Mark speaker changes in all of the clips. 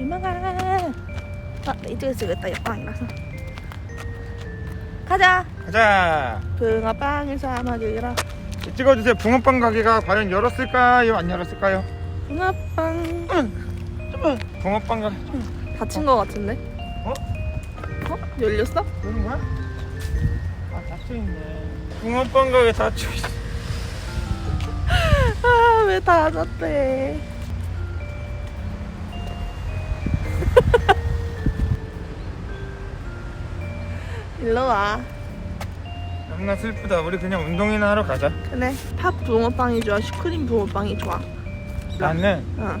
Speaker 1: 실망아. 아, 이쪽에서 찍었다. 옆방이라서. 가자.
Speaker 2: 가자.
Speaker 1: 붕어빵을 사 먹으러.
Speaker 2: 찍어주세요. 붕어빵 가게가 과연 열었을까요? 안 열었을까요?
Speaker 1: 붕어빵.
Speaker 2: 붕어빵 가게.
Speaker 1: 닫힌 거 같은데?
Speaker 2: 어?
Speaker 1: 어? 열렸어?
Speaker 2: 여는 거야? 아 닫혀 있네. 붕어빵 가게 닫혀 있어.
Speaker 1: 아, 왜 닫았대? 일로 와.
Speaker 2: 너무나 슬프다. 우리 그냥 운동이나 하러 가자.
Speaker 1: 그래. 팥 붕어빵이 좋아? 슈크림 붕어빵이 좋아?
Speaker 2: 나는
Speaker 1: 응.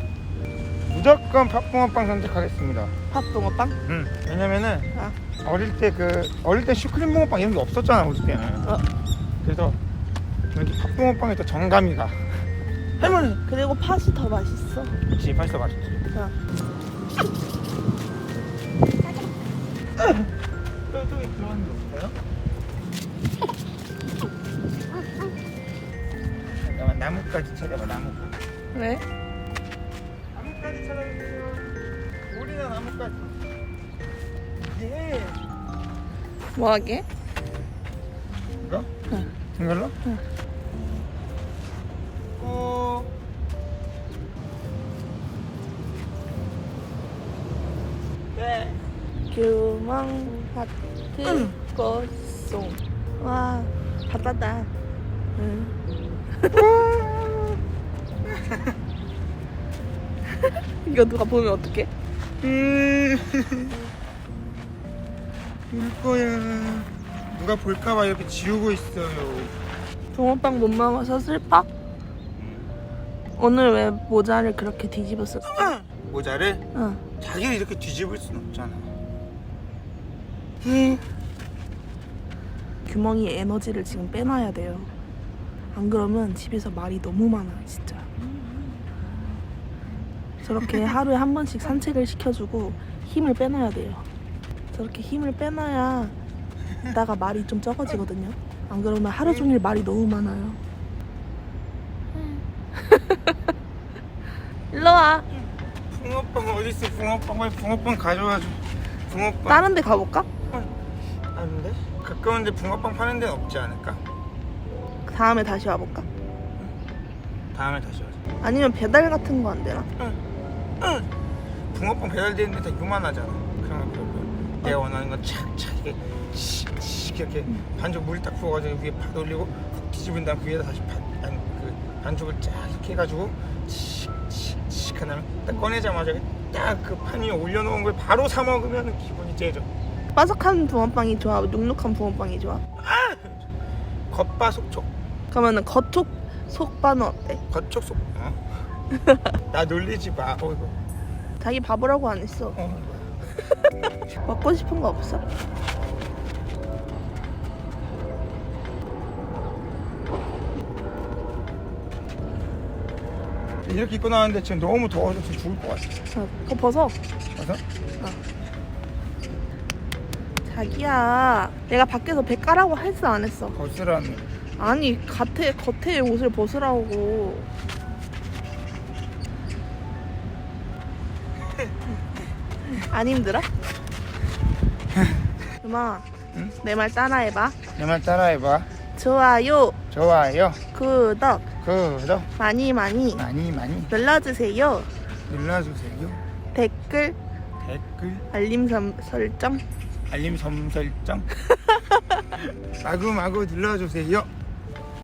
Speaker 2: 무조건 팥붕어빵 선택하겠습니다.
Speaker 1: 팥 붕어빵?
Speaker 2: 응. 왜냐면은
Speaker 1: 아.
Speaker 2: 어릴 때 그 어릴 때 슈크림 붕어빵 이런 게 없었잖아 우리 때는.
Speaker 1: 어.
Speaker 2: 그래서 왠지 팥붕어빵이 더 정감이 가. 할머니.
Speaker 1: 그리고 팥이 더 맛있어.
Speaker 2: 그치 벌써 맛있지.
Speaker 1: 자.
Speaker 2: 잠깐만 나뭇가지 찾아봐 나뭇가지.
Speaker 1: 왜?
Speaker 2: 나뭇가지 찾아주세요. 오리나 나뭇가지. 예.
Speaker 1: 뭐 하게?
Speaker 2: 이거?
Speaker 1: 응.
Speaker 2: 이걸로?
Speaker 1: 응.
Speaker 2: 어. 네.
Speaker 1: 규멍 하트 꽃송. 와, 바다다. 응. 이거 누가 보면 어떡해?
Speaker 2: 음. 울 거야. 누가 볼까봐 이렇게 지우고 있어요.
Speaker 1: 붕어빵 못 먹어서 슬퍼? 오늘 왜 모자를 그렇게 뒤집었어?
Speaker 2: 모자를
Speaker 1: 응.
Speaker 2: 자기를 이렇게 뒤집을 순 없잖아.
Speaker 1: 규멍이 에너지를 지금 빼놔야 돼요. 안 그러면 집에서 말이 너무 많아, 진짜. 저렇게 하루에 한 번씩 산책을 시켜주고 힘을 빼놔야 돼요. 저렇게 힘을 빼놔야 이따가 말이 좀 적어지거든요. 안 그러면 하루 종일 말이 너무 많아요. 일로 와.
Speaker 2: 붕어빵 어디 있어? 붕어빵 빨리 붕어빵 가져와줘. 붕어빵.
Speaker 1: 다른 데 가볼까?
Speaker 2: 아닌데? 가까운데 붕어빵 파는 데는 없지 않을까?
Speaker 1: 다음에 다시 와볼까?
Speaker 2: 다음에 다시 와줘.
Speaker 1: 아니면 배달 같은 거 안 되나?
Speaker 2: 붕어빵 배달되는 데 다 요만하잖아. 그러면 그러면 내가 원하는 건 착착 이렇게 이렇게 반죽 물딱 부어가지고 위에 팥 올리고 훅 뒤집은 다음 그 위에다 다시 팥 아니 그 반죽을 쫙 이렇게 해가지고 칙칙칙 하면 딱 꺼내자마자 딱 그 판 위에 올려놓은 걸 바로 사 먹으면 기분이 째져.
Speaker 1: 바삭한 붕어빵이 좋아? 눅눅한 붕어빵이 좋아?
Speaker 2: 겉바속촉
Speaker 1: 그러면은 겉촉 속바는 어때?
Speaker 2: 겉촉 속. 어? 나 놀리지 마. 어 이거.
Speaker 1: 자기 바보라고 안 했어.
Speaker 2: 어.
Speaker 1: 먹고 싶은 거 없어?
Speaker 2: 이렇게 입고 나왔는데 지금 너무 더워서 죽을 것 같아.
Speaker 1: 어, 그거 벗어.
Speaker 2: 그래서
Speaker 1: 자기야, 내가 밖에서 배 까라고 했어 안 했어?
Speaker 2: 벗으라는.
Speaker 1: 아니 겉에 겉에 옷을 벗으라고. 안 힘들어? 음아,
Speaker 2: 응?
Speaker 1: 내말 따라해봐.
Speaker 2: 내 말 따라해봐.
Speaker 1: 좋아요,
Speaker 2: 좋아요.
Speaker 1: 구독
Speaker 2: 구독
Speaker 1: 많이 많이
Speaker 2: 많이 많이
Speaker 1: 눌러주세요.
Speaker 2: 눌러주세요.
Speaker 1: 댓글,
Speaker 2: 댓글,
Speaker 1: 알림 설- 설정.
Speaker 2: 알림 점 설정 마구마구 눌러주세요.